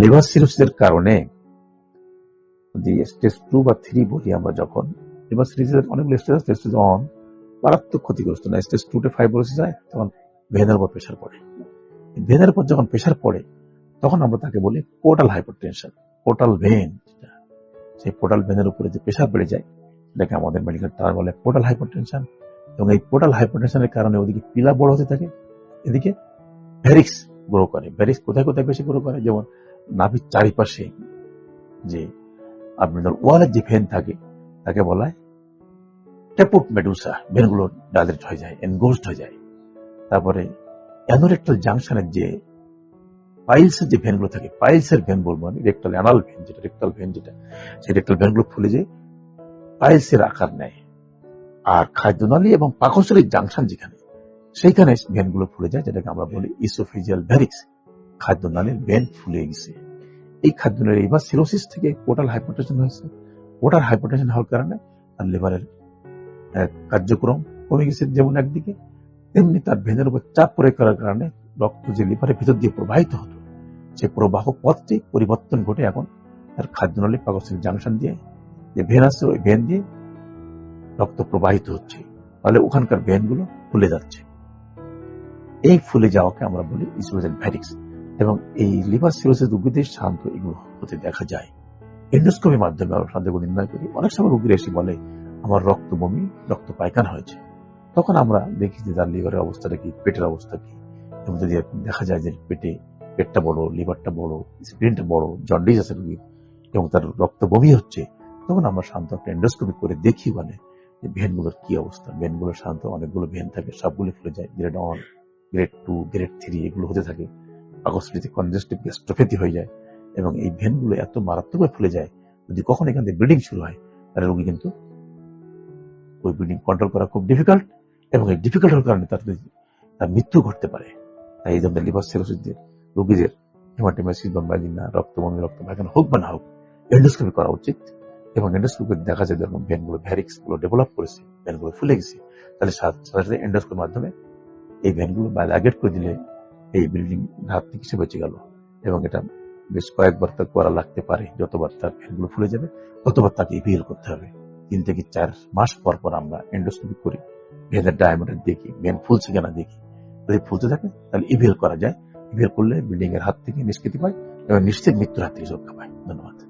Liver সিরোসিসের কারণে যদি stage two বা থ্রি বলি আমরা যখন লিভার সিরোসিসের অনেকগুলো স্টেজ আছে স্টেজ ওয়ান মারাত্মক ক্ষতিগ্রস্ত না স্টেজ টু টে ফাইব্রোসিস হয়, তখন ভেনের উপর প্রেশার পড়ে। ভেনের উপর যখন প্রেশার পড়ে, তখন আমরা তাকে বলি পোর্টাল হাইপারটেনশন পোর্টাল ভেন সেই পোর্টাল ভেনের উপরে যে প্রেশার বেড়ে যায়, সেটাকে আমাদের মেডিকেল টার্ম বলে পোর্টাল হাইপারটেনশন এবং এই পোর্টাল হাইপারটেনশনের কারণে ওদিকে পিলা বড় হতে থাকে, এদিকে ভ্যারিক্স গ্রো করে ভ্যারিক্স কোথায় কোথায় বেশি গ্রো করে? যেমন নাভির চারিপাশে যে আপনার ওয়ালের যে ভেন থাকে, তাকে বলা হয় টেপুট মেডুসা, ভেনগুলো ডাইলেট হয়ে যায় এনগোস্ট হয়ে যায়। তারপরে অ্যানোরেক্টাল জাংশনের যে পাইলসের যে ভেনগুলো থাকে, পাইলসের ভেন বলব আমি, রেক্টাল অ্যানাল ভেন যেটা, রেক্টাল ভেন যেটা, সেই রেক্টাল ভেনগুলো ফুলে যায় পাইলসের আকার নেয়। আর খাদ্যনালী এবং পাকস্থলীর জাংশন যেখানে সেইখানে ভেনগুলো ফুলে যায়, যেটাকে আমরা বলি ইসোফিজিয়াল ভ্যারিক্স খাদ্যনালীর ভেন ফুলে গেছে। এই খাদ্যনালীর এবার সিরোসিস থেকে পোর্টাল হাইপারটেনশন হয়েছে। পোর্টাল হাইপারটেনশন হওয়ার কারণে তার লিভারের কার্যক্রম কমে গেছে যেমন একদিকে, তেমনি তার ভেনের উপর চাপ প্রয়োগ করার কারণে রক্ত যে লিভারের ভিতর দিয়ে প্রবাহিত হতো, সে প্রবাহ পথটি পরিবর্তন ঘটে এখন তার খাদ্য খাদ্যনালী পাকস্থলীর জাংশন দিয়ে, যে ভেন আছে ওই ভেন দিয়ে রক্ত প্রবাহিত হচ্ছে। তাহলে ওখানকার ভেনগুলো ফুলে যাচ্ছে। এই ফুলে যাওয়াকে আমরা বলি ইসোজেল ভ্যারিক্স এবং এই লিভার সিরোসিস রোগীদের শান্ত এগুলো হতে দেখা যায়। এন্ডোস্কোপির মাধ্যমে আমরা শান্তগুলো নির্ণয় করি। অনেক সময় রোগীরা এসে বলে, আমার রক্ত বমি রক্ত পায়খানা হয়েছে। তখন আমরা দেখি যে তার লিভারের অবস্থাটা কি, পেটের অবস্থা কি? এবং যদি দেখা যায় যে পেটে, পেটটা বড়, লিভারটা বড়, স্প্রিনটা বড়, জন্ডিস আছে রোগীর এবং তার রক্ত বমি হচ্ছে। তখন আমরা শান্ত একটা এন্ডোস্কোপি করে দেখি মানে ভেনগুলোর কি অবস্থা? ভেনগুলোর শান্ত অনেকগুলো ভেন থাকে, সবগুলো ফুলে যায় grade one grade two grade three এগুলো হতে থাকে। পাকস্থলিতে কনজেস্টিভ গ্যাস্ট্রোপ্যাথি হয়ে যায় এবং এই ভেনগুলো এত মারাত্মকভাবে ফুলে যায়, যদি কখন এখান থেকে ব্লিডিং শুরু হয়, তাহলে রোগী কিন্তু ওই ব্লিডিং কন্ট্রোল করা খুব ডিফিকাল্ট এবং এই ডিফিকাল্ট হওয়ার কারণে তার তার মৃত্যু ঘটতে পারে। তাই এই ধরনের লিভার সিরোসিসদের রোগীদের হেমাটোমাইসিস বা ম্যালিনা রক্তবমি রক্ত পায়খানা হোক বা না হোক এন্ডোস্কোপি করা উচিত এবং এন্ডোস্কোপি দেখা যায় যখন ভেনগুলো ভ্যারিক্সগুলো ডেভেলপ করেছে ভেনগুলো ফুলে গেছে, তাহলে সাথে সাথে এন্ডোস্কোপির মাধ্যমে এই ভেনগুলো বাইলাগেট করে দিলে এই বিল্ডিং হাত থেকে সে বেঁচে গেল? এবং এটা বেশ কয়েকবার তার করা লাগতে পারে, যতবার তার ভেনগুলো ফুলে যাবে, ততবার তাকে ইভিএল করতে হবে। তিন থেকে চার মাস পর পর আমরা এন্ডোস্কোপি করি। ভেনের ডায়ামিটার দেখি ভেন ফুলছে কিনা দেখি। যদি ফুলতে থাকে, তাহলে ইভিএল করা যায়। ইভিএল করলে বিল্ডিং এর হাত থেকে নিষ্কৃতি পায় এবং নিশ্চিত মৃত্যুর হাত থেকে সুরক্ষা পায়। ধন্যবাদ।